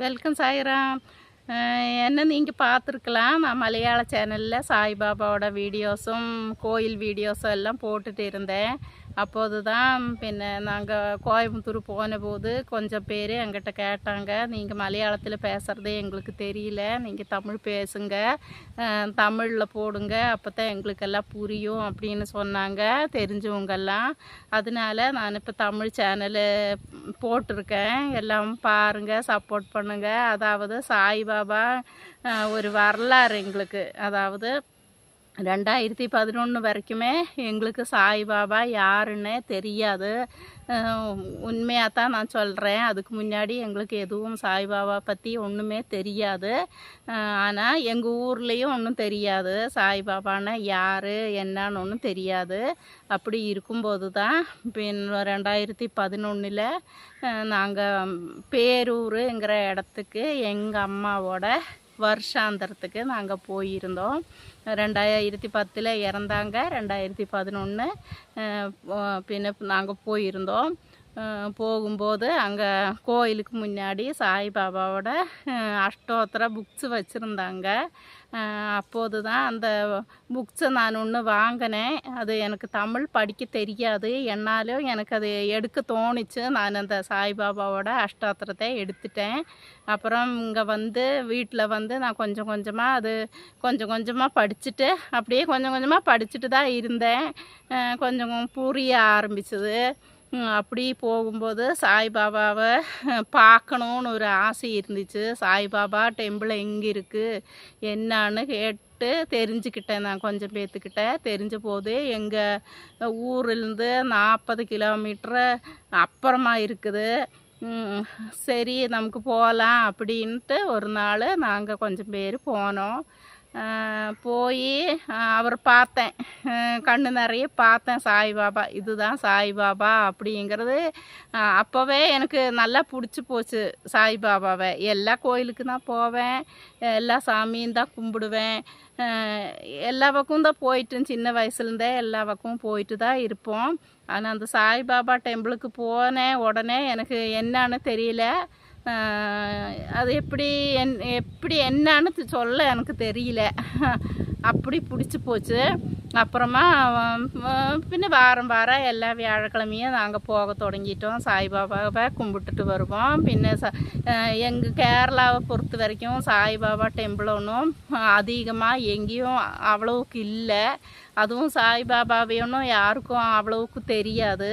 Welcome Sairam. என்ன நீங்கள் பார்த்துருக்கலாம்? நான் மலையாள சேனலில் சாய்பாபாவோட வீடியோஸும் கோயில் வீடியோஸும் எல்லாம் போட்டுட்டு இருந்தேன். அப்போது தான் பின்ன நாங்கள் கோயம்புத்தூர் போன போது கொஞ்சம் பேர் எங்கிட்ட கேட்டாங்க. நீங்கள் மலையாளத்தில் பேசுகிறதே எங்களுக்கு தெரியல. நீங்கள் தமிழ் பேசுங்க. தமிழில் போடுங்க. அப்போ தான் எங்களுக்கெல்லாம் புரியும் அப்படின்னு சொன்னாங்க. தெரிஞ்சவங்கெல்லாம். அதனால நான் இப்போ தமிழ் சேனலு போட்டிருக்கேன். எல்லாம் பாருங்கள் சப்போர்ட் பண்ணுங்கள் அதாவது சாய்பாபா ஒரு வரலாறு எங்களுக்கு. அதாவது ரெண்டாயிரத்தி பதினொன்று வரைக்குமே எங்களுக்கு சாய்பாபா யாருன்னே தெரியாது. உண்மையாக தான் நான் சொல்கிறேன் அதுக்கு முன்னாடி எங்களுக்கு எதுவும் சாய்பாபா பற்றி ஒன்றுமே தெரியாது. ஆனால் எங்கள் ஊர்லேயும் ஒன்றும் தெரியாது. சாய்பாபானா யார் என்னான்னு ஒன்றும் தெரியாது. அப்படி இருக்கும்போது தான் பின் ரெண்டாயிரத்தி பதினொன்றில் நாங்கள் பேரூருங்கிற இடத்துக்கு எங்கள் அம்மாவோட வருஷாந்தரத்துக்கு நாங்கள் போயிருந்தோம். ரெண்டாயிரத்தி பத்தில் இறந்தாங்க. ரெண்டாயிரத்தி பதினொன்று பின்ன நாங்கள் போயிருந்தோம். போகும்போது அங்கே கோயிலுக்கு முன்னாடி சாய்பாபாவோட அஷ்டோத்திர புக்ஸ் வச்சுருந்தாங்க. அப்போது தான் அந்த புக்ஸை நான் ஒன்று வாங்கினேன். அது எனக்கு தமிழ் படிக்க தெரியாது. என்னாலும் எனக்கு அது எடுக்க தோணுச்சு. நான் அந்த சாய்பாபாவோட அஷ்டோத்திரத்தை எடுத்துட்டேன். அப்புறம் இங்கே வந்து வீட்டில் வந்து நான் கொஞ்சம் கொஞ்சமாக அது கொஞ்சம் கொஞ்சமாக படிச்சுட்டு அப்படியே கொஞ்சம் கொஞ்சமாக படிச்சுட்டு தான் இருந்தேன் கொஞ்சம் புரிய ஆரம்பிச்சது. அப்படி போகும்போது சாய்பாபாவை பார்க்கணுன்னு ஒரு ஆசை இருந்துச்சு. சாய்பாபா டெம்பிள் எங்கே இருக்குது என்னான்னு கேட்டு தெரிஞ்சுக்கிட்டேன் நான் கொஞ்சம் பேத்துக்கிட்ட. தெரிஞ்ச போது எங்கள் ஊர்லேருந்து நாற்பது கிலோமீட்டரு அப்புறமா இருக்குது. சரி நமக்கு போகலாம் அப்படின்ட்டு ஒரு நாள் நாங்கள் கொஞ்சம் பேர் போனோம். போய் அவரை பார்த்தேன். கண்ணு நிறைய பார்த்தேன் சாய்பாபா. இதுதான் சாய்பாபா அப்படிங்கிறது அப்போவே எனக்கு நல்லா பிடிச்சி போச்சு சாய்பாபாவை. எல்லா கோயிலுக்கு தான் போவேன். எல்லா சாமியும் தான் கும்பிடுவேன். எல்லா பக்கம் தான் போயிட்டு சின்ன வயசுலேருந்தே எல்லா பக்கமும் போயிட்டு தான் இருப்போம். ஆனால் அந்த சாய்பாபா டெம்பிளுக்கு போனேன் உடனே எனக்கு என்னன்னு தெரியல. அது எப்படி என் எப்படி என்னன்னு சொல்ல எனக்கு தெரியல. அப்படி பிடிச்சி போச்சு. அப்புறமா பின்ன வாரம் வாரம் எல்லா வியாழக்கிழமையும் நாங்கள் போக தொடங்கிட்டோம். சாய்பாபாவை கும்பிட்டுட்டு வருவோம். பின்ன ச எங்கள் கேரளாவை பொறுத்த வரைக்கும் சாய்பாபா டெம்பிள் ஒன்றும் அதிகமாக எங்கேயும் அவ்வளோவுக்கு இல்லை. அதுவும் சாய்பாபாவையும் யாருக்கும் அவ்வளோவுக்கு தெரியாது.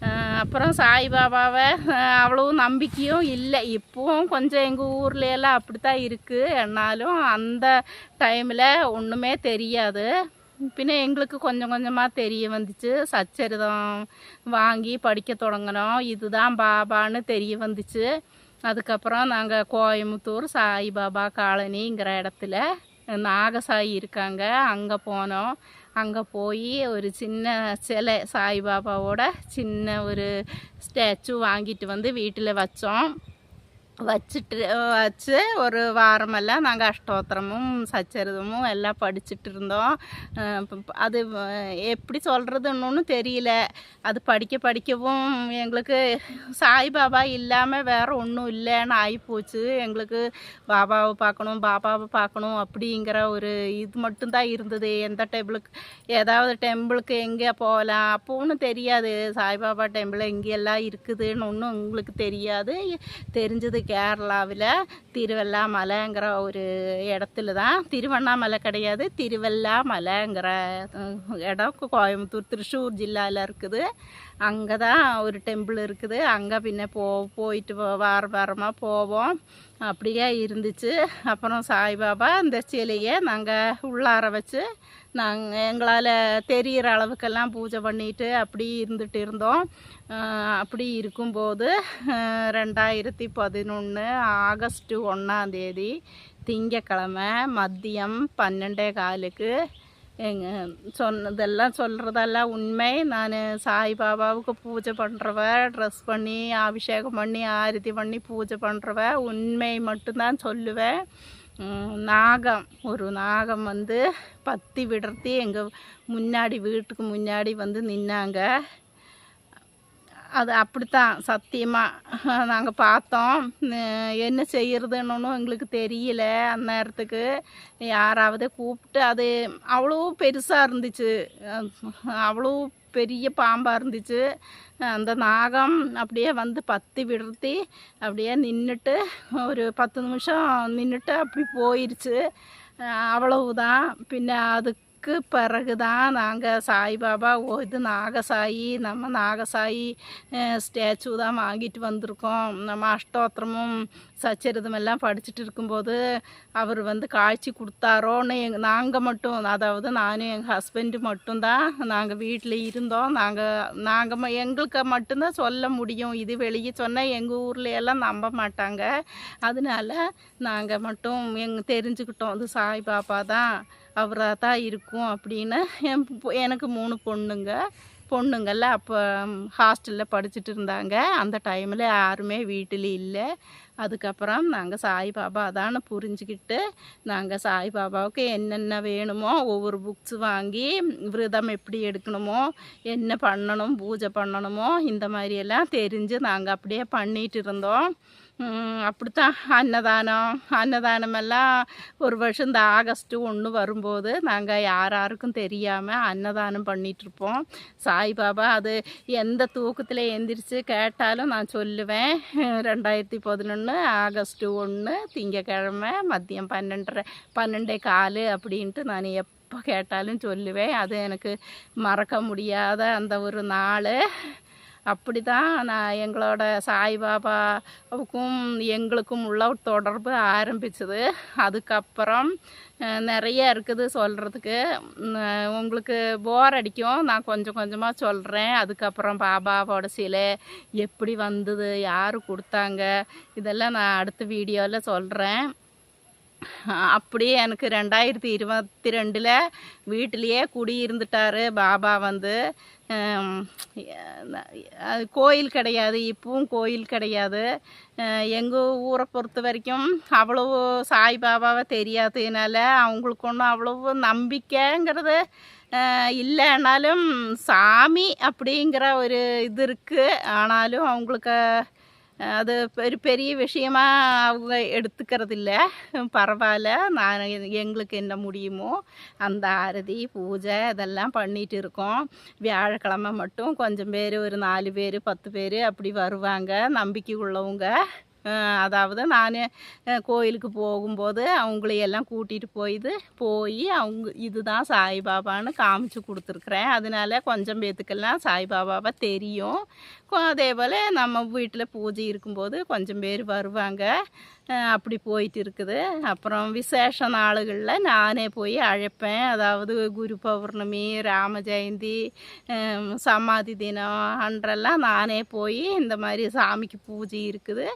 அப்புறம் சாய்பாபாவை அஹ் அவ்வளவு நம்பிக்கையும் இல்லை. இப்போவும் கொஞ்சம் எங்கள் ஊர்ல எல்லாம் அப்படி தான் இருக்குது என்னாலும் அந்த டைமில் ஒன்றுமே தெரியாது. பின்ன எங்களுக்கு கொஞ்சம் கொஞ்சமாக தெரிய வந்துச்சு. சச்சரிதம் வாங்கி படிக்க தொடங்கினோம். இதுதான் பாபான்னு தெரிய வந்துச்சு. அதுக்கப்புறம் நாங்கள் கோயம்புத்தூர் சாய்பாபா காலனிங்கிற இடத்துல நாகசாயி இருக்காங்க. அங்கே போனோம். அங்கே போய் ஒரு சின்ன சிலை சாய்பாபாவோட சின்ன ஒரு ஸ்டாச்சு வாங்கிட்டு வந்து வீட்டில் வச்சோம். வச்சுட்டு வச்சு ஒரு வாரமெல்லாம் நாங்கள் அஷ்டோத்திரமும் சச்சரிதமும் எல்லாம் படிச்சுட்டு இருந்தோம் அது எப்படி சொல்கிறதுன்னு தெரியல. அது படிக்க படிக்கவும் எங்களுக்கு சாய்பாபா இல்லாமல் வேறு ஒன்றும் இல்லைன்னு ஆகிப்போச்சு எங்களுக்கு பாபாவை பார்க்கணும் பாபாவை பார்க்கணும் அப்படிங்கிற ஒரு இது மட்டும்தான் இருந்தது. எந்த டெம்பிளுக்கு ஏதாவது டெம்பிளுக்கு எங்கே போகலாம். அப்போ தெரியாது. சாய்பாபா டெம்பிள் எங்கேயெல்லாம் இருக்குதுன்னு ஒன்றும் உங்களுக்கு தெரியாது. தெரிஞ்சது கேரளாவில் திருவண்ணாமலைங்கிற ஒரு இடத்துல தான் திருவண்ணாமலை கிடையாது திருவண்ணாமலைங்கிற இடம். கோயம்புத்தூர் திருச்சூர் ஜில்லாவில் இருக்குது. அங்கே தான் ஒரு டெம்பிள் இருக்குது. அங்கே பின்ன போ போயிட்டு வார வாரமாக போவோம். அப்படியே இருந்துச்சு. அப்புறம் சாய்பாபா இந்த சிலையை நாங்கள் உள்ளார வச்சு நாங்கள் எங்களால் தெரிகிற அளவுக்கெல்லாம் பூஜை பண்ணிட்டு அப்படி இருந்துட்டு இருந்தோம். அப்படி இருக்கும்போது ரெண்டாயிரத்தி பதினொன்று ஆகஸ்ட்டு ஒன்றாந்தேதி திங்கக்கிழமை மதியம் பன்னெண்டே காலுக்கு எங்க சொன்னதெல்லாம் சொல்கிறதெல்லாம் உண்மை. நான் சாய்பாபாவுக்கு பூஜை பண்ணுறவ ட்ரெஸ் பண்ணி அபிஷேகம் பண்ணி ஆரத்தி பண்ணி பூஜை பண்ணுறவ உண்மை மட்டும்தான் சொல்லுவேன். நாகம். ஒரு நாகம் வந்து பத்தி விடர்த்தி எங்கள் முன்னாடி வீட்டுக்கு முன்னாடி வந்து நின்னாங்க. அது அப்படித்தான் சத்தியமாக நாங்கள் பார்த்தோம். என்ன செய்யறதுன்னு எங்களுக்கு தெரியல அந்த நேரத்துக்கு. யாராவது கூப்பிட்டு அது அவ்வளோ பெருசாக இருந்துச்சு. அவ்வளோ பெரிய பாம்பாக இருந்துச்சு. அந்த நாகம் அப்படியே வந்து பத்தி விடுத்தி அப்படியே நின்றுட்டு ஒரு பத்து நிமிஷம் நின்றுட்டு அப்படி போயிடுச்சு அவ்வளவுதான். பின்ன அதுக்கு பிறகு தான் நாங்கள் சாய்பாபா ஓ இது நாகசாயி நம்ம நாகசாயி ஸ்டேச்சு தான் வாங்கிட்டு வந்திருக்கோம். நம்ம அஷ்டோத்திரமும் சச்சரிதம் எல்லாம் படிச்சுட்டு இருக்கும்போது அவர் வந்து காய்ச்சி கொடுத்தாரோன்னு எங் நாங்கள் மட்டும் அதாவது நானும் எங்கள் ஹஸ்பண்டு மட்டும்தான் நாங்கள் வீட்டில் இருந்தோம். நாங்கள் நாங்கள் எங்களுக்கு மட்டும்தான் சொல்ல முடியும். இது வெளியே சொன்னால் எங்கள் ஊரில் எல்லாம் நம்ப மாட்டாங்க. அதனால நாங்கள் மட்டும் எங் தெரிஞ்சுக்கிட்டோம். அது சாய்பாபா தான். அவராக தான் இருக்கும் அப்படின்னு என் எனக்கு மூணு பொண்ணுங்க. பொண்ணுங்கள்ல அப்போ ஹாஸ்டலில் படிச்சுட்டு இருந்தாங்க. அந்த டைமில் யாருமே வீட்டில் இல்லை. அதுக்கப்புறம் நாங்கள் சாய்பாபா தான் புரிஞ்சுக்கிட்டு நாங்கள் சாய்பாபாவுக்கு என்னென்ன வேணுமோ ஒவ்வொரு புக்ஸ் வாங்கி விரதம் எப்படி எடுக்கணுமோ என்ன பண்ணணும் பூஜை பண்ணணுமோ இந்த மாதிரியெல்லாம் தெரிஞ்சு நாங்கள் அப்படியே பண்ணிகிட்டு இருந்தோம். அப்படித்தான் அன்னதானம் அன்னதானமெல்லாம் ஒரு வருஷம் இந்த ஆகஸ்ட்டு ஒன்று வரும்போது நாங்கள் யார் யாருக்கும் தெரியாமல் அன்னதானம் பண்ணிகிட்ருப்போம் சாய்பாபா அது எந்த தூக்கத்தில் எந்திரிச்சு கேட்டாலும் நான் சொல்லுவேன். ரெண்டாயிரத்தி பதினொன்று ஆகஸ்ட்டு ஒன்று திங்கக்கிழமை மதியம் பன்னெண்டரை பன்னெண்டே கால் அப்படின்ட்டு நான் எப்போ கேட்டாலும் சொல்லுவேன். அது எனக்கு மறக்க முடியாத அந்த ஒரு நாள். அப்படி தான் நான் எங்களோட சாய்பாபாவுக்கும் எங்களுக்கும் உள்ள தொடர்பு ஆரம்பிச்சது. அதுக்கப்புறம் நிறைய இருக்குது சொல்கிறதுக்கு உங்களுக்கு போர் அடிக்கும். நான் கொஞ்சம் கொஞ்சமாக சொல்கிறேன் அதுக்கப்புறம் பாபாவோட சிலை எப்படி வந்தது யார் கொடுத்தாங்க இதெல்லாம் நான் அடுத்த வீடியோவில் சொல்கிறேன் அப்படியே எனக்கு ரெண்டாயிரத்தி இருபத்தி ரெண்டில் வீட்டிலையே குடியிருந்துட்டார் பாபா வந்து. அது கோயில் கிடையாது இப்பவும் கோயில் கிடையாது. எங்கள் ஊரை பொறுத்த வரைக்கும் அவ்வளவு சாய்பாபாவை தெரியாததுனால அவங்களுக்கு ஒன்றும் அவ்வளவு நம்பிக்கைங்கிறது அஹ், இல்லைனாலும் சாமி அப்படிங்கிற ஒரு இது இருக்குது ஆனாலும் அவங்களுக்கு அது ஒரு பெரிய விஷயமா அவங்க எடுத்துக்கிறது இல்லை பரவாயில்ல. நான் எங்களுக்கு என்ன முடியுமோ அந்த ஆரதி பூஜை இதெல்லாம் பண்ணிட்டு இருக்கோம். வியாழக்கிழமை மட்டும் கொஞ்சம் பேர் ஒரு நாலு பேர் பத்து பேர் அப்படி வருவாங்க. நம்பிக்கை உள்ளவங்க அதாவது நான் கோயிலுக்கு போகும்போது அவங்களையெல்லாம் கூட்டிகிட்டு போயிது. போய் அவங்க இதுதான் சாய்பாபான்னு காமிச்சு கொடுத்துருக்குறேன். அதனால கொஞ்சம் பேத்துக்கெல்லாம் சாய்பாபாவை தெரியும். அதே போல் நம்ம வீட்டில் பூஜை இருக்கும்போது கொஞ்சம் பேர் வருவாங்க. அப்படி போயிட்டு இருக்குது. அப்புறம் விசேஷ நாளுகளில் நானே போய் அழைப்பேன். அதாவது குரு பௌர்ணமி ராம ஜெயந்தி சமாதி தினம் அன்றெல்லாம் நானே போய் இந்த மாதிரி சாமிக்கு பூஜை இருக்குது.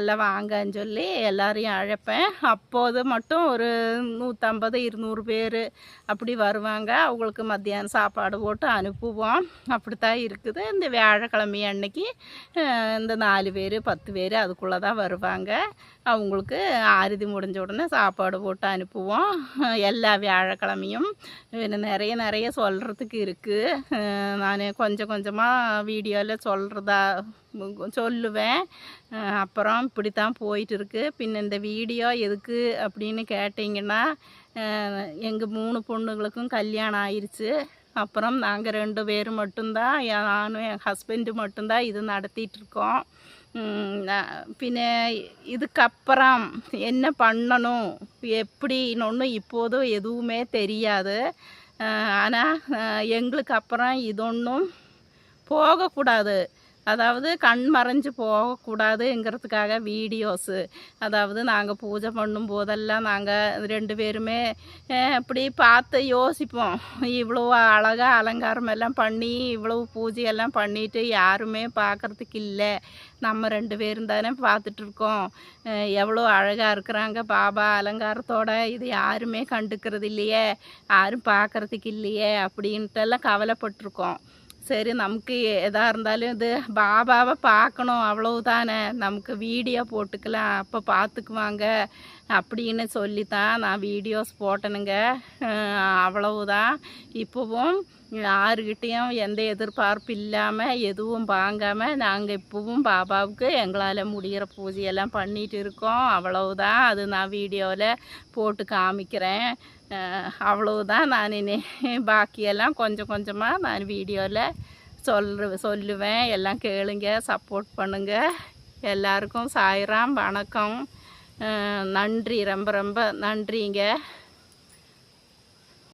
எல்லாம் வாங்கன்னு சொல்லி எல்லாரையும் அழைப்பேன். அப்போது மட்டும் ஒரு நூற்றம்பது இருநூறு பேர் அப்படி வருவாங்க. அவங்களுக்கு மத்தியானம் சாப்பாடு போட்டு அனுப்புவோம். அப்படி தான் இருக்குது. இந்த வியாழக்கிழமைய அன்னைக்கு இந்த நாலு பேர் பத்து பேர் அதுக்குள்ளே தான் வருவாங்க. அவங்களுக்கு ஆறுதி முடிஞ்ச உடனே சாப்பாடு போட்டு அனுப்புவோம். எல்லா வியாழக்கிழமையும். நிறைய நிறைய சொல்கிறதுக்கு இருக்குது நான் கொஞ்சம் கொஞ்சமாக வீடியோவில் சொல்கிறதா சொல்லுவேன். அப்புறம் இப்படி தான் போயிட்டு இருக்கு பின்ன இந்த வீடியோ எதுக்கு அப்படின்னு கேட்டிங்கன்னா எங்கள் மூணு பொண்ணுங்களுக்கும் கல்யாணம் ஆயிடுச்சு அப்புறம் நாங்கள் ரெண்டு பேர் மட்டும்தான் நானும் என் ஹஸ்பண்டு மட்டும்தான் இது நடத்திட்டுருக்கோம். பின்ன இதுக்கப்புறம் என்ன பண்ணணும் எப்படின்னு ஒன்றும் இப்போதும் எதுவுமே தெரியாது. ஆனால் எங்களுக்கு அப்புறம் இதொன்றும் போகக்கூடாது. அதாவது கண் மறைஞ்சு போகக்கூடாதுங்கிறதுக்காக வீடியோஸு. அதாவது நாங்கள் பூஜை பண்ணும் போதெல்லாம் நாங்கள் ரெண்டு பேருமே அப்படி இப்படி பார்த்து யோசிப்போம். இவ்வளோ அழகாக அலங்காரம் எல்லாம் பண்ணி இவ்வளவு பூஜையெல்லாம் பண்ணிட்டு யாருமே பார்க்கறதுக்கு இல்லை. நம்ம ரெண்டு பேரும் தானே பார்த்துட்டு இருக்கோம் எவ்வளோ அழகாக இருக்கிறாங்க பாபா அலங்காரத்தோட. இது யாருமே கண்டுக்கிறது இல்லையே. யாரும் பார்க்கறதுக்கு இல்லையே. அப்படின்ட்டுலாம் கவலைப்பட்டிருக்கோம். சரி நமக்கு எதாக இருந்தாலும் இது பாபாவை பார்க்கணும். அவ்வளவுதானே. நமக்கு வீடியோ போட்டுக்கலாம். அப்போ பார்த்துக்குவாங்க. அப்படின்னு சொல்லி தான் நான் வீடியோஸ் போட்டேனுங்க. அவ்வளவுதான். இப்போவும் யாருக்கிட்டேயும் எந்த எதிர்பார்ப்பு இல்லாமல் எதுவும் வாங்காமல் நாங்கள் இப்போவும் பாபாவுக்கு எங்களால் முடிகிற பூஜையெல்லாம் பண்ணிட்டு இருக்கோம். அவ்வளவுதான். அது நான் வீடியோவில் போட்டு காமிக்கிறேன். அவ்வளவுதான் நான் இனி பாக்கியெல்லாம் கொஞ்சம் கொஞ்சமாக நான் வீடியோவில் சொல்ற சொல்லுவேன். எல்லாம் கேளுங்க சப்போர்ட் பண்ணுங்கள் எல்லாருக்கும் சாய்ராம் வணக்கம். நன்றி. ரொம்ப ரொம்ப நன்றிங்க.